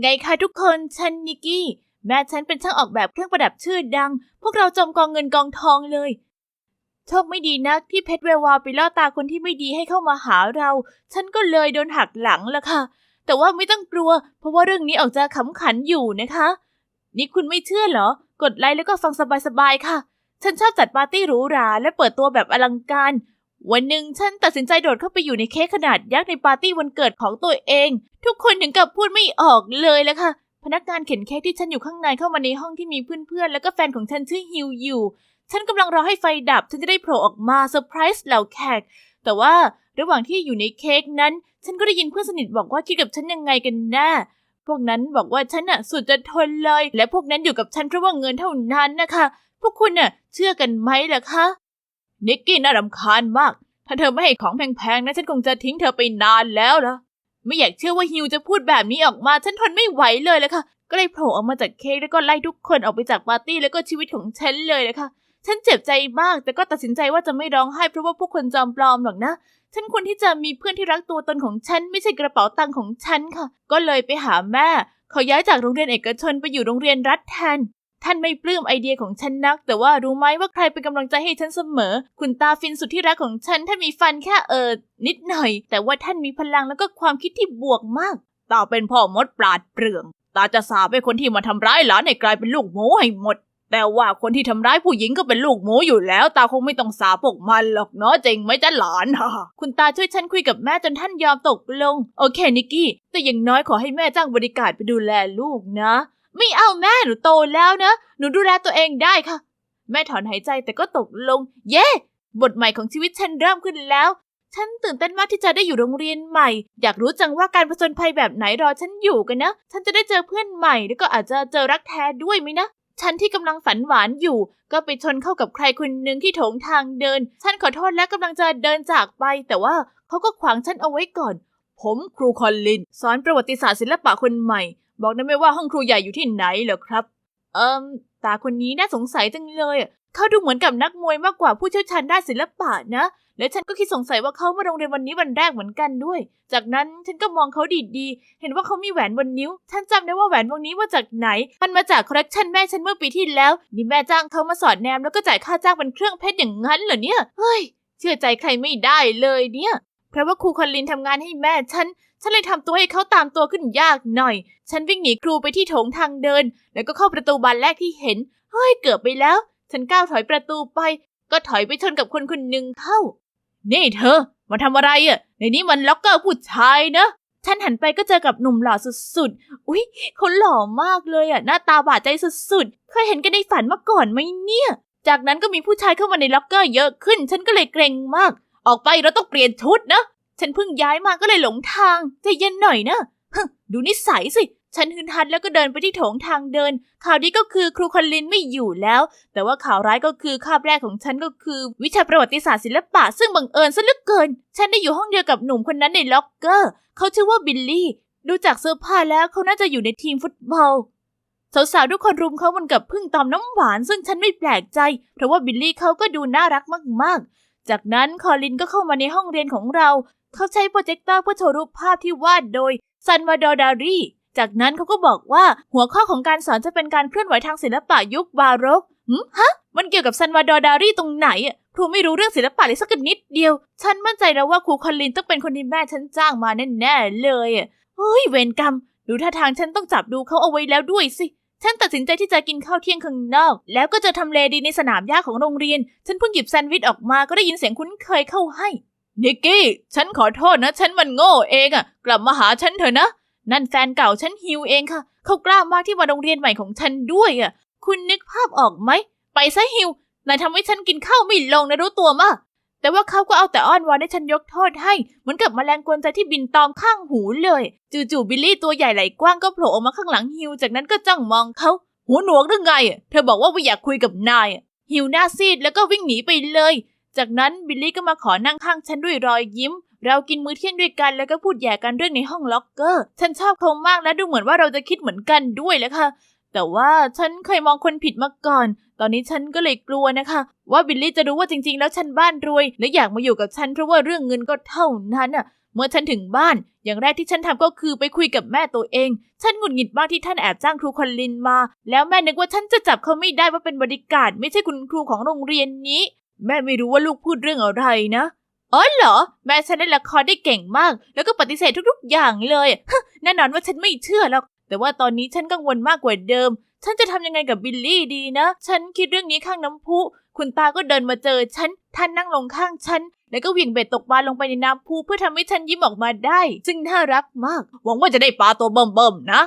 ไงคะทุกคนฉันนิกกี้ แม่ฉันเป็นช่างออกแบบเครื่องประดับชื่อดัง พวกเราจมกองเงินกองทองเลย โชคไม่ดีนักที่เพชรแวววาวไปล่อตาคนที่ไม่ดีให้เข้ามาหาเรา ฉันก็เลยโดนหักหลังละค่ะ แต่ว่าไม่ต้องกลัว เพราะว่าเรื่องนี้ออกจะขำขันอยู่นะคะ นี่คุณไม่เชื่อเหรอ กดไลค์แล้วก็ฟังสบายๆค่ะ ฉันชอบจัดปาร์ตี้หรูหราและเปิดตัวแบบอลังการ วันหนึ่งฉันตัดสินใจโดดเข้าไปอยู่ในเค้กขนาดยักษ์ในปาร์ตี้วันเกิดของตัวเอง ทุกคนถึงกับพูดไม่ออกเลยละค่ะ พนักงานเข็นเค้กที่ฉันอยู่ข้างในเข้ามาในห้องที่มีเพื่อนๆ แล้วก็แฟนของฉันชื่อฮิวอยู่ ฉันกำลังรอให้ไฟดับ ฉันจะได้โผล่ออกมาเซอร์ไพรส์เหล่าแขก แต่ว่าระหว่างที่อยู่ในเค้กนั้น ฉันก็ได้ยินเพื่อนสนิทบอกว่าคิดกับฉันยังไงกันแน่พวกนั้นบอกว่าฉันน่ะสุดจะทนเลย และพวกนั้นอยู่กับฉันเพราะว่าเงินเท่านั้นนะคะ พวกคุณน่ะเชื่อกันไหมล่ะคะ นิกกี้น่ารำคาญมาก ถ้าเธอไม่ให้ของแพงๆนะฉันคงจะทิ้งเธอไปนานแล้วล่ะ ไม่อยากเชื่อว่าฮิวจะพูดแบบนี้ออกมา ฉันทนไม่ไหวเลยละค่ะ ก็เลยโผล่ออกมาจากเค้กแล้วก็ไล่ทุกคนออกไปจากปาร์ตี้แล้วก็ชีวิตของฉันเลยละค่ะ ฉันเจ็บใจมาก แต่ก็ตัดสินใจว่าจะไม่ร้องไห้เพราะว่าพวกคนจอมปลอมหรอกนะ ฉันควรที่จะมีเพื่อนที่รักตัวตนของฉัน ไม่ใช่กระเป๋าตังค์ของฉันค่ะ ก็เลยไปหาแม่ เขาย้ายจากโรงเรียนเอกชนไปอยู่โรงเรียนรัฐแทน ท่านไม่ปลื้มไอเดียของฉันนัก แต่ว่ารู้ไหมว่าใครเป็นกำลังใจให้ฉันเสมอ คุณตาฟินสุดที่รักของฉันท่านมีฟันแค่เออนิดหน่อย แต่ว่าท่านมีพลังแล้วก็ความคิดที่บวกมากตาเป็นพ่อมดปราดเปรื่อง ตาจะสาบให้คนที่มาทำร้ายหลานให้กลายเป็นลูกหมูให้หมด แต่ว่าคนที่ทำร้ายผู้หญิงก็เป็นลูกหมูอยู่แล้ว ตาคงไม่ต้องสาพวกมันหรอกเนาะจริงไหมจ๊ะหลานฮ่าคุณตาช่วยฉันคุยกับแม่จนท่านยอมตกลง โอเคนิกกี้ แต่อย่างน้อยขอให้แม่จ้างบริการไปดูแลลูกนะ ไม่เอาแม่หนูโตแล้วนะ หนูดูแลตัวเองได้ค่ะ แม่ถอนหายใจแต่ก็ตกลง เย้ บทใหม่ของชีวิตฉันเริ่มขึ้นแล้ว ฉันตื่นเต้นมากที่จะได้อยู่โรงเรียนใหม่ อยากรู้จังว่าการผจญภัยแบบไหนรอฉันอยู่กันนะ ฉันจะได้เจอเพื่อนใหม่ แล้วก็อาจจะเจอรักแท้ด้วยไหมนะฉันที่กำลังฝันหวานอยู่ ก็ไปชนเข้ากับใครคนหนึ่งที่โถงทางเดิน ฉันขอโทษและกำลังจะเดินจากไป แต่ว่าเขาก็ขวางฉันเอาไว้ก่อน ผมครูคอลลิน สอนประวัติศาสตร์ศิลปะคนใหม่ บอกได้ไหมว่าห้องครูใหญ่อยู่ที่ไหนเหรอครับ เอิมตาคนนี้น่าสงสัยจังเลยเขาดูเหมือนกับนักมวยมากกว่าผู้เชี่ยวชาญด้านศิลปะนะ และฉันก็คิดสงสัยว่าเขามาโรงเรียนวันนี้วันแรกเหมือนกันด้วย จากนั้นฉันก็มองเขาดีๆ เห็นว่าเขามีแหวนบนนิ้ว ฉันจำได้ว่าแหวนวงนี้มาจากไหน มันมาจากคอลเลกชันแม่ฉันเมื่อปีที่แล้ว นี่แม่จ้างเขามาสอดแนมแล้วก็จ่ายค่าจ้างเป็นเครื่องเพชรอย่างนั้นเหรอเนี่ย เฮ้ย เชื่อใจใครไม่ได้เลยเนี่ย เพราะว่าครูคอลลินทำงานให้แม่ฉัน ฉันเลยทำตัวให้เขาตามตัวขึ้นยากหน่อย ฉันวิ่งหนีครูไปที่โถงทางเดิน แล้วก็เข้าประตูบานแรกที่เห็น เฮ้ยเกือบไปแล้ว ฉันก้าวถอยประตูไป ก็ถอยไปชนกับคนคนหนึ่งเข้า นี่เธอ มาทำอะไรอะ ในนี้มันล็อกเกอร์ผู้ชายนะ ฉันหันไปก็เจอกับหนุ่มหล่อสุดๆ อุ๊ยเขาหล่อมากเลยอะ หน้าตาบาดใจสุดๆ เคยเห็นกันในฝันมาก่อนไหมเนี่ย จากนั้นก็มีผู้ชายเข้ามาในล็อกเกอร์เยอะขึ้น ฉันก็เลยเกรงมาก ออกไปเราต้องเปลี่ยนชุดนะ ฉันเพิ่งย้ายมาก็เลยหลงทางใจเย็นหน่อยนะฮึดูนิสัยสิ ฉันฮึนฮัดแล้วก็เดินไปที่โถงทางเดิน ข่าวดีก็คือครูคอลลินไม่อยู่แล้ว แต่ว่าข่าวร้ายก็คือคาบแรกของฉันก็คือ วิชาประวัติศาสตร์ศิลปะ ซึ่งบังเอิญซะเหลือเกิน ฉันได้อยู่ห้องเดียวกับหนุ่มคนนั้นในล็อกเกอร์ เขาชื่อว่าบิลลี่ ดูจากเสื้อผ้าแล้วเขาน่าจะอยู่ในทีมฟุตบอลสาวๆทุกคนรุมเขาเหมือนกับพึ่งตอมน้ำหวาน ซึ่งฉันไม่แปลกใจ เพราะว่าบิลลี่เขาก็ดูน่ารักมาก จากนั้นคอลินก็เข้ามาในห้องเรียนของเรา เขาใช้โปรเจคเตอร์เพื่อโชว์รูปภาพที่วาดโดยซันวาดอร์ดารีจากนั้นเขาก็บอกว่าหัวข้อของการสอนจะเป็นการเคลื่อนไหวทางศิลปะยุคบาโรกหืมฮะ มันเกี่ยวกับซันวาดอร์ดารีตรงไหนอะครูไม่รู้เรื่องศิลปะเลยสักนิดเดียว ฉันมั่นใจแล้วว่าครูคอลินต้องเป็นคนที่แม่ฉันจ้างมาแน่ๆเลยอะเฮ้ยเวรกรรม ดูท่าทางฉันต้องจับดูเขาเอาไว้แล้วด้วยสิ ฉันตัดสินใจที่จะกินข้าวเที่ยงข้างนอก แล้วก็จะทำเลดีในสนามหญ้าของโรงเรียน ฉันเพิ่งหยิบแซนด์วิชออกมาก็ได้ยินเสียงคุ้นเคยเข้าให้ นิกกี้ ฉันขอโทษนะ ฉันมันโง่เองอะกลับมาหาฉันเถอะนะ นั่นแฟนเก่าฉันฮิวเองค่ะ เขากล้ามากที่มาโรงเรียนใหม่ของฉันด้วยอะคุณนึกภาพออกไหม ไปซะฮิวนายทำให้ฉันกินข้าวไม่ลงนะรู้ตัวมะ แต่ว่าเขาก็เอาแต่อ้อนวอนให้ฉันยกโทษให้ เหมือนกับแมลงกวนใจที่บินตอมข้างหูเลย จู่ๆบิลลี่ตัวใหญ่ไหลกว้างก็โผล่ออกมาข้างหลังฮิว จากนั้นก็จ้องมองเขาหูหนวกหรือไง เธอบอกว่าไม่อยากคุยกับนาย ฮิวหน้าซีดแล้วก็วิ่งหนีไปเลย จากนั้นบิลลี่ก็มาขอนั่งข้างฉันด้วยรอยยิ้ม เรากินมื้อเที่ยงด้วยกันแล้วก็พูดแย่กันเรื่องในห้องล็อกเกอร์ ฉันชอบเขามากและดูเหมือนว่าเราจะคิดเหมือนกันด้วยแล้วค่ะ แต่ว่าฉันเคยมองคนผิดมาก่อน ตอนนี้ฉันก็เลยกลัวนะคะ ว่าบิลลี่จะรู้ว่าจริง ๆ แล้วฉันบ้านรวย และอยากมาอยู่กับฉันเพราะว่าเรื่องเงินก็เท่านั้นอะเมื่อฉันถึงบ้าน อย่างแรกที่ฉันทำก็คือไปคุยกับแม่ตัวเอง ฉันหงุดหงิดมากที่ท่านแอบจ้างครูคอนลินมา แล้วแม่นึกว่าฉันจะจับเขาไม่ได้ว่าเป็นบริการไม่ใช่คุณครูของโรงเรียนนี้ แม่ไม่รู้ว่าลูกพูดเรื่องอะไรนะอ๋อเหรอ แม่ฉันเล่นละครได้เก่งมาก แล้วก็ปฏิเสธทุกๆอย่างเลยแน่นอนว่าฉันไม่เชื่อหรอก แต่ว่าตอนนี้ฉันกังวลมากกว่าเดิม ฉันจะทำยังไงกับบิลลี่ดีนะ ฉันคิดเรื่องนี้ข้างน้ำพุ คุณตาก็เดินมาเจอฉัน ท่านนั่งลงข้างฉัน แล้วก็เหวี่ยงเบ็ดตกปลาลงไปในน้ำพุเพื่อทำให้ฉันยิ้มออกมาได้ ซึ่งน่ารักมาก หวังว่าจะได้ปลาตัวเบิ่มๆนะ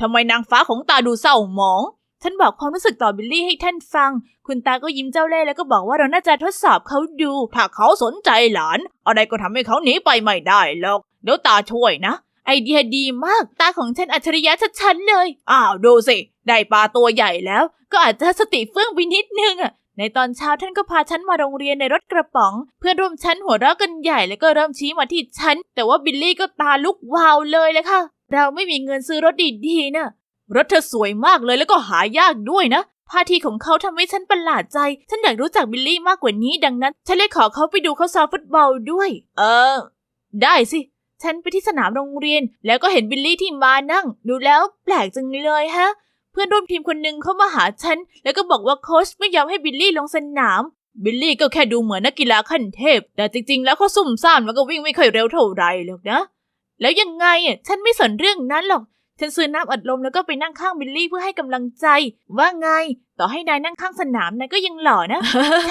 ทำไมนางฟ้าของตาดูเศร้าหมองฉันบอกความรู้สึกต่อบิลลี่ให้ท่านฟัง คุณตาก็ยิ้มเจ้าเล่ห์แล้วก็บอกว่าเราน่าจะทดสอบเขาดู ถ้าเขาสนใจหลาน อะไรก็ทำให้เขาหนีไปไม่ได้หรอก เดี๋ยวตาช่วยนะ ไอเดียดีมากตาของฉันอัจฉริยะชัดๆเลย อ้าวดูสิ ได้ปลาตัวใหญ่แล้ว ก็อาจจะสติเฟื่องไปนิดนึงอะในตอนเช้าท่านก็พาฉันมาโรงเรียนในรถกระป๋อง เพื่อนร่วมชั้นหัวเราะกันใหญ่แล้วก็เริ่มชี้มาที่ฉัน แต่ว่าบิลลี่ก็ตาลุกวาวเลยเลยค่ะ เราไม่มีเงินซื้อรถดีๆนะรถเธอสวยมากเลยแล้วก็หายากด้วยนะท่าทีของเขาทำให้ฉันประหลาดใจ ฉันอยากรู้จักบิลลี่มากกว่านี้ดังนั้น ฉันเลยขอเขาไปดูเขาซ้อมฟุตบอลด้วย เออ ได้สิ ฉันไปที่สนามโรงเรียน แล้วก็เห็นบิลลี่ที่มานั่ง ดูแล้วแปลกจังเลยฮะ เพื่อนร่วมทีมคนหนึ่งเข้ามาหาฉัน แล้วก็บอกว่าโค้ชไม่ยอมให้บิลลี่ลงสนาม บิลลี่ก็แค่ดูเหมือนนักกีฬาขั้นเทพ แต่จริงๆ แล้วเขาซุ่มซ่ามแล้วก็วิ่งไม่ค่อยเร็วเท่าไรหรอกนะ แล้วยังไงอะฉันไม่สนเรื่องนั้นหรอก ฉันซื้อน้ำอัดลมแล้วก็ไปนั่งข้างบิลลี่เพื่อให้กำลังใจ ว่าไง ต่อให้นายนั่งข้างสนามนายก็ยังหล่อนะ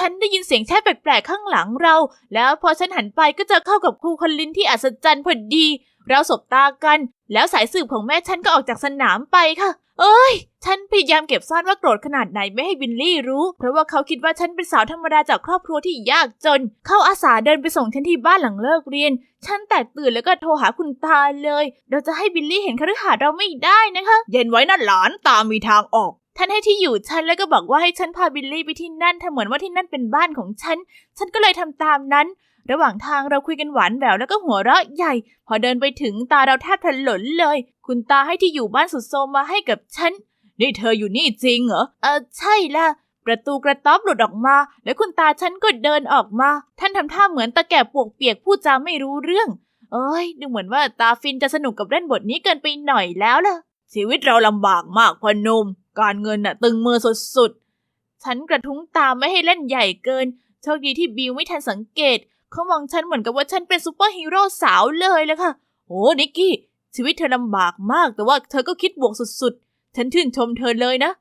ฉันได้ยินเสียงแช่แปลกๆข้างหลังเรา แล้วพอฉันหันไปก็เจอเข้ากับครูคอนลินที่อัศจรรย์พอดี เราสบตากัน แล้วสายสืบของแม่ฉันก็ออกจากสนามไปค่ะ เอ้ย ฉันพยายามเก็บซ่อนว่าโกรธขนาดไหนไม่ให้บิลลี่รู้ เพราะว่าเขาคิดว่าฉันเป็นสาวธรรมดาจากครอบครัวที่ยากจน เขาอาสาเดินไปส่งฉันที่บ้านหลังเลิกเรียน ฉันแตกตื่นแล้วก็โทรหาคุณตาเลย เราจะให้บิลลี่เห็นคฤหาสน์เราไม่ได้นะคะ เย็นไว้นะหลานตามีทางออกท่านให้ที่อยู่ฉันแล้วก็บอกว่าให้ฉันพาบิลลี่ไปที่นั่นทำเหมือนว่าที่นั่นเป็นบ้านของฉัน ฉันก็เลยทำตามนั้น ระหว่างทางเราคุยกันหวานแหววแล้วก็หัวเราะใหญ่ พอเดินไปถึงตาเราแทบถลนเลย คุณตาให้ที่อยู่บ้านสุดโทรมมาให้กับฉัน นี่เธออยู่นี่จริงเหรอ เออใช่ละประตูกระต๊อบหลุดออกมา แล้วคุณตาฉันก็เดินออกมา ท่านทำท่าเหมือนตะแก่ปวกเปียกพูดจาไม่รู้เรื่อง เอ้ย ดูเหมือนว่าตาฟินจะสนุกกับเล่นบทนี้เกินไปหน่อยแล้วล่ะ ชีวิตเราลำบากมากพอนุมการเงินน่ะ ตึงมือสุดๆ ฉันกระทุ้งตาไม่ให้เล่นใหญ่เกิน โชคดีที่บิวไม่ทันสังเกต เขามองฉันเหมือนกับว่าฉันเป็นซูเปอร์ฮีโร่สาวเลยละค่ะโอ้นิกกี้ ชีวิตเธอลำบากมาก แต่ว่าเธอก็คิดบวกสุดๆ ฉันชื่นชมเธอเลยนะ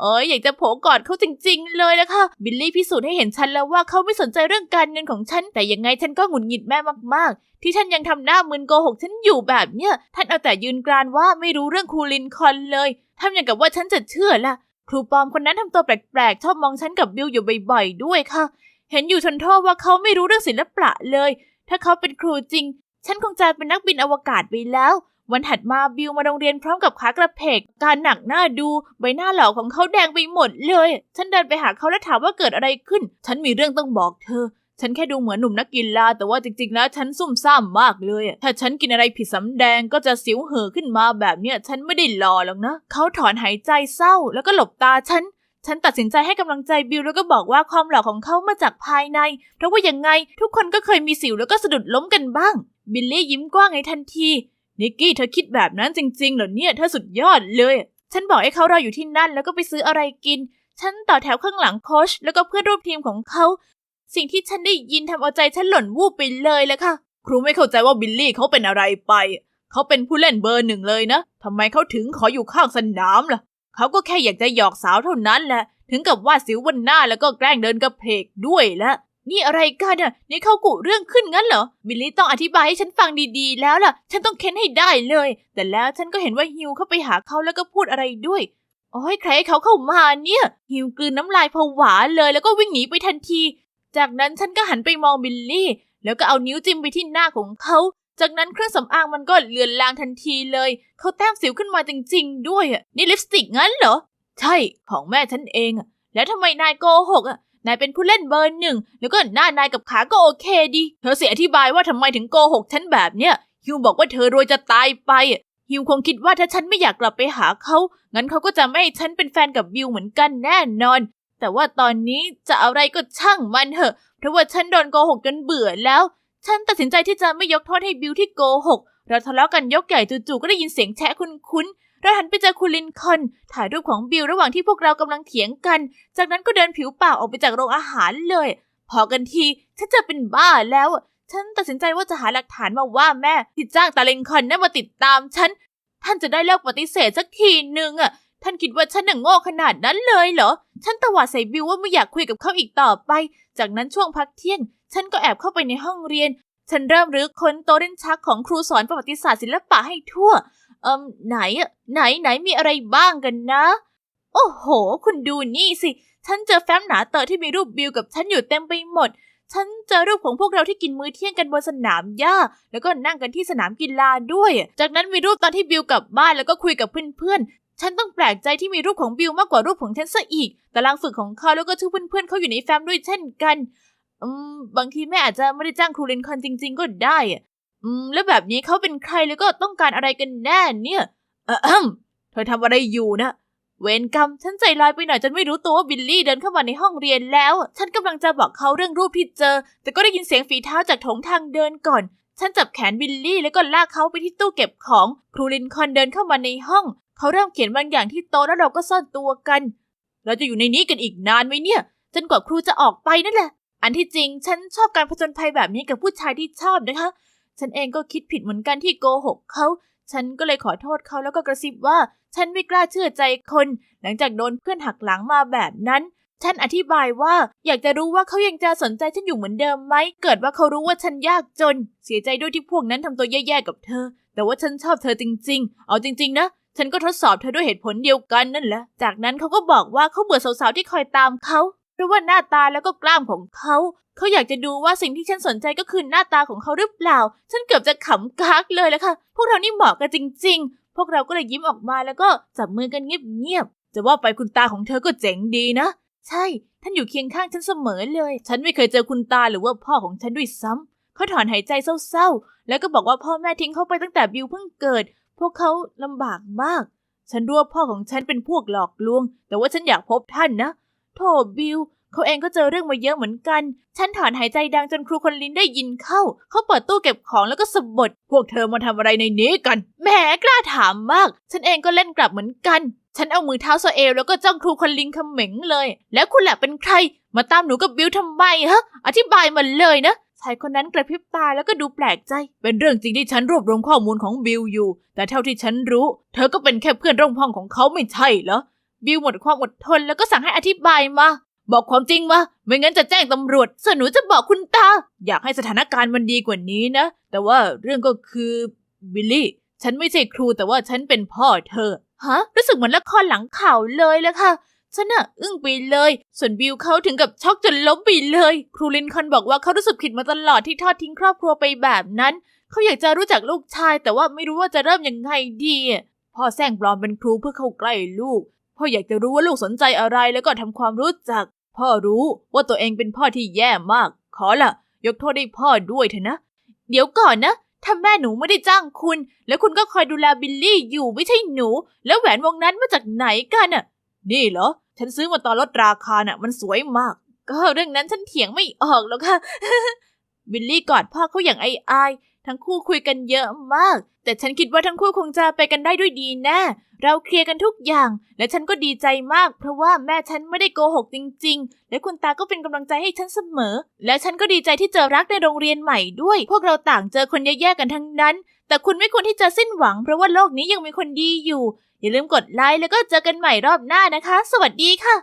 เอ้ยอยากจะโผกอดเขาจริง ๆ เลยละค่ะ บิลลี่พิสูจน์ให้เห็นฉันแล้วว่าเขาไม่สนใจเรื่องการเงินของฉัน แต่ยังไงฉันก็หงุดหงิดแม่มากๆ ที่ท่านยังทำหน้ามึนโกหกฉันอยู่แบบเนี้ย ท่านเอาแต่ยืนกรานว่าไม่รู้เรื่องครูลินคอนเลยทำอย่างกับว่าฉันจะเชื่อละครูปอมคนนั้นทำตัวแปลกๆ ชอบมองฉันกับบิลอยู่บ่อยๆ ด้วยค่ะ เห็นอยู่ทนโทษว่าเขาไม่รู้เรื่องศิลปะเลย ถ้าเขาเป็นครูจริง ฉันคงจะเป็นนักบินอวกาศไปแล้ว วันถัดมาบิลมาโรงเรียนพร้อมกับขากระเพก การหนักหน้าดูใบหน้าเหล่าของเขาแดงไปหมดเลย ฉันเดินไปหาเขาและถามว่าเกิดอะไรขึ้น ฉันมีเรื่องต้องบอกเธอ ฉันแค่ดูเหมือนหนุ่มนักกีฬาแต่ว่าจริงๆแล้วฉันซุ่มซ่ามมากเลย ถ้าฉันกินอะไรผิดสำแดงก็จะสิวเห่อขึ้นมาแบบเนี้ย ฉันไม่ได้หล่อหรอกนะ เขาถอนหายใจเศร้าแล้วก็หลบตาฉัน ฉันตัดสินใจให้กำลังใจบิลแล้วก็บอกว่าความหล่อของเขามาจากภายใน เพราะว่ายังไงทุกคนก็เคยมีสิวแล้วก็สะดุดล้มกันบ้าง บิลลี่ยิ้มกว้างในทันทีนิกกี้เธอคิดแบบนั้นจริงๆเหรอเนี่ยเธอสุดยอดเลย ฉันบอกให้เขารออยู่ที่นั่นแล้วก็ไปซื้ออะไรกิน ฉันต่อแถวข้างหลังโคชแล้วก็เพื่อนร่วมทีมของเขา สิ่งที่ฉันได้ยินทำเอาใจฉันหล่นวูบไปเลยแหละค่ะ ครูไม่เข้าใจว่าบิลลี่เขาเป็นอะไรไป เขาเป็นผู้เล่นเบอร์หนึ่งเลยนะทำไมเขาถึงขออยู่ข้างสนามล่ะ เขาก็แค่อยากจะหยอกสาวเท่านั้นแหละ ถึงกับวาดสิวบนหน้าแล้วก็แกล้งเดินกระเพกด้วยละนี่อะไรกันอะนี่เขากุเรื่องขึ้นงั้นเหรอบิลลี่ต้องอธิบายให้ฉันฟังดีๆ แล้วล่ะ ฉันต้องเค้นให้ได้เลย แต่แล้วฉันก็เห็นว่าฮิวเข้าไปหาเขาแล้วก็พูดอะไรด้วย โอ้ยใครให้เขาเข้ามาเนี่ย ฮิวกลืนน้ำลายผวาเลยแล้วก็วิ่งหนีไปทันที จากนั้นฉันก็หันไปมองบิลลี่ แล้วก็เอานิ้วจิ้มไปที่หน้าของเขา จากนั้นเครื่องสำอางมันก็เลือนลางทันทีเลย เขาแต้มสิวขึ้นมาจริงๆ ด้วยอะนี่ลิปสติกงั้นเหรอ ใช่ของแม่ฉันเองอะแล้วทำไมนายโกหกอะนายเป็นผู้เล่นเบอร์หนึ่งแล้วก็หน้านายกับขาก็โอเคดี เธอเสียอธิบายว่าทำไมถึงโกหกฉันแบบเนี้ยฮิวบอกว่าเธอรวยจะตายไปฮิวคงคิดว่าถ้าฉันไม่อยากกลับไปหาเขา งั้นเขาก็จะไม่ให้ฉันเป็นแฟนกับบิวเหมือนกันแน่นอน แต่ว่าตอนนี้จะอะไรก็ช่างมันเถอะ เพราะว่าฉันโดนโกหกจนเบื่อแล้ว ฉันตัดสินใจที่จะไม่ยกโทษให้บิวที่โกหก เราทะเลาะกันยกใหญ่จู่ๆก็ได้ยินเสียงแชะคุ้นๆเราหันไปเจอคุณลินคอน ถ่ายรูปของบิวระหว่างที่พวกเรากำลังเถียงกัน จากนั้นก็เดินผิวเปล่าออกไปจากโรงอาหารเลย พอกันที ฉันจะเป็นบ้าแล้ว ฉันตัดสินใจว่าจะหาหลักฐานมาว่าแม่ที่จ้างตาเลนคอนนั่นมาติดตามฉัน ท่านจะได้เลิกปฏิเสธสักทีหนึ่งอะ ท่านคิดว่าฉันน่ะโง่ขนาดนั้นเลยเหรอ ฉันตวาดใส่บิวว่าไม่อยากคุยกับเขาอีกต่อไป จากนั้นช่วงพักเที่ยง ฉันก็แอบเข้าไปในห้องเรียน ฉันเริ่มรื้อค้นโต๊ะเล่นชักของครูสอนประวัติศาสตร์ศิลปะให้ทั่ว เอิมไหนอะไหนไหนมีอะไรบ้างกันนะ โอ้โห คุณดูนี่สิ ฉันเจอแฟ้มหนาเตอะที่มีรูปบิวกับฉันอยู่เต็มไปหมด ฉันเจอรูปของพวกเราที่กินมื้อเที่ยงกันบนสนามหญ้า แล้วก็นั่งกันที่สนามกีฬาด้วย จากนั้นมีรูปตอนที่บิวกลับบ้านแล้วก็คุยกับเพื่อนๆ ฉันต้องแปลกใจที่มีรูปของบิวมากกว่ารูปของฉันซะอีก ตารางฝึกของเขาแล้วก็ชื่อเพื่อนๆเขาอยู่ในแฟ้มด้วยเช่นกัน อืม บางทีแม่อาจจะไม่ได้จ้างครูลินคอนจริง ๆ ก็ได้ อืม แล้วแบบนี้เขาเป็นใครแล้วก็ต้องการอะไรกันแน่เนี่ย เออเธอทำอะไรอยู่นะ เวรกรรม ฉันใจลอยไปหน่อยจนไม่รู้ตัวว่าบิลลี่เดินเข้ามาในห้องเรียนแล้ว ฉันกำลังจะบอกเขาเรื่องรูปที่เจอ แต่ก็ได้ยินเสียงฝีเท้าจากโถงทางเดินก่อน ฉันจับแขนบิลลี่แล้วก็ลากเขาไปที่ตู้เก็บของ ครูลินคอนเดินเข้ามาในห้อง เขาเริ่มเขียนบางอย่างที่โต๊ะแล้วเราก็ซ่อนตัวกัน เราจะอยู่ในนี้กันอีกนานไหมเนี่ย จนกว่าครูจะออกไปนั่นแหละ อันที่จริงฉันชอบการผจญภัยแบบนี้กับผู้ชายที่ชอบนะคะ ฉันเองก็คิดผิดเหมือนกันที่โกหกเขา ฉันก็เลยขอโทษเขาแล้วก็กระซิบว่า ฉันไม่กล้าเชื่อใจคน หลังจากโดนเพื่อนหักหลังมาแบบนั้น ฉันอธิบายว่าอยากจะรู้ว่าเขายังจะสนใจฉันอยู่เหมือนเดิมไหม เกิดว่าเขารู้ว่าฉันยากจน เสียใจด้วยที่พวกนั้นทำตัวแย่ๆกับเธอ แต่ว่าฉันชอบเธอจริง ๆ เอาจริง ๆ นะ ฉันก็ทดสอบเธอด้วยเหตุผลเดียวกันนั่นแหละ จากนั้นเขาก็บอกว่าเขาเบื่อสาวๆที่คอยตามเขาเพราะว่าหน้าตาแล้วก็กล้ามของเขา เขาอยากจะดูว่าสิ่งที่ฉันสนใจก็คือหน้าตาของเขาหรือเปล่า ฉันเกือบจะขำกากเลยแหละค่ะ พวกเรานี่เหมาะกันจริง ๆ พวกเราก็เลยยิ้มออกมาแล้วก็จับมือกันเงียบๆ จะว่าไปคุณตาของเธอก็เจ๋งดีนะ ใช่ ท่านอยู่เคียงข้างฉันเสมอเลย ฉันไม่เคยเจอคุณตาหรือว่าพ่อของฉันด้วยซ้ำเขาถอนหายใจเศร้าๆ แล้วก็บอกว่าพ่อแม่ทิ้งเขาไปตั้งแต่บิวเพิ่งเกิด พวกเขาลำบากมาก ฉันรู้ว่าพ่อของฉันเป็นพวกหลอกลวง แต่ว่าฉันอยากพบท่านนะโธ่บิวเขาเองก็เจอเรื่องมาเยอะเหมือนกัน ฉันถอนหายใจดังจนครูคนลินได้ยินเข้า เขาเปิดตู้เก็บของแล้วก็สะบดพวกเธอมาทำอะไรในนี้กัน แหมกล้าถามมาก ฉันเองก็เล่นกลับเหมือนกัน ฉันเอามือเท้าโซเอลแล้วก็จ้องครูคนลินเขม็งเลย แล้วคุณแหละเป็นใคร มาตามหนูกับบิวทำไมฮะ อธิบายมาเลยนะายคนนั้นกระพริบตาแล้วก็ดูแปลกใจ เป็นเรื่องจริงที่ฉันรวบรวมข้อมูลของบิวอยู่ แต่เท่าที่ฉันรู้ เธอก็เป็นแค่เพื่อนร่วมห้องของเขาไม่ใช่เหรอ บิวหมดความอดทนแล้วก็สั่งให้อธิบายมา บอกความจริงมา ไม่งั้นจะแจ้งตำรวจ ส่วนหนูจะบอกคุณตา อยากให้สถานการณ์มันดีกว่านี้นะ แต่ว่าเรื่องก็คือบิลลี่ ฉันไม่ใช่ครูแต่ว่าฉันเป็นพ่อเธอ ฮะ รู้สึกเหมือนละครหลังข่าวเลยละค่ะ ฉันน่ะอึ้งไปเลย ส่วนบิวเขาถึงกับช็อกจนล้มไปเลย ครูลินคอนบอกว่าเขารู้สึกผิดมาตลอดที่ทอดทิ้งครอบครัวไปแบบนั้น เขาอยากจะรู้จักลูกชาย แต่ว่าไม่รู้ว่าจะเริ่มยังไงดีพ่อแซงปลอมเป็นครูเพื่อเข้าใกล้ลูกพ่ออยากจะรู้ว่าลูกสนใจอะไรแล้วก็ทำความรู้จัก พ่อรู้ว่าตัวเองเป็นพ่อที่แย่มาก ขอละยกโทษให้พ่อด้วยเถอะนะ เดี๋ยวก่อนนะถ้าแม่หนูไม่ได้จ้างคุณ แล้วคุณก็คอยดูแลบิลลี่อยู่ไม่ใช่หนู แล้วแหวนวงนั้นมาจากไหนกันน่ะ นี่เหรอ ฉันซื้อมาตอนลดราคาน่ะ มันสวยมาก ก็เรื่องนั้นฉันเถียงไม่ออกหรอกค่ะบิลลี่กอดพ่อเขาอย่างไอ้อายๆทั้งคู่คุยกันเยอะมาก แต่ฉันคิดว่าทั้งคู่คงจะไปกันได้ด้วยดีแน่เราเคลียร์กันทุกอย่าง และฉันก็ดีใจมาก เพราะว่าแม่ฉันไม่ได้โกหกจริง ๆ และคุณตาก็เป็นกำลังใจให้ฉันเสมอ และฉันก็ดีใจที่เจอรักในโรงเรียนใหม่ด้วย พวกเราต่างเจอคนแย่ๆกันทั้งนั้น แต่คุณไม่ควรที่จะสิ้นหวัง เพราะว่าโลกนี้ยังมีคนดีอยู่ อย่าลืมกดไลค์แล้วก็เจอกันใหม่รอบหน้านะคะ สวัสดีค่ะ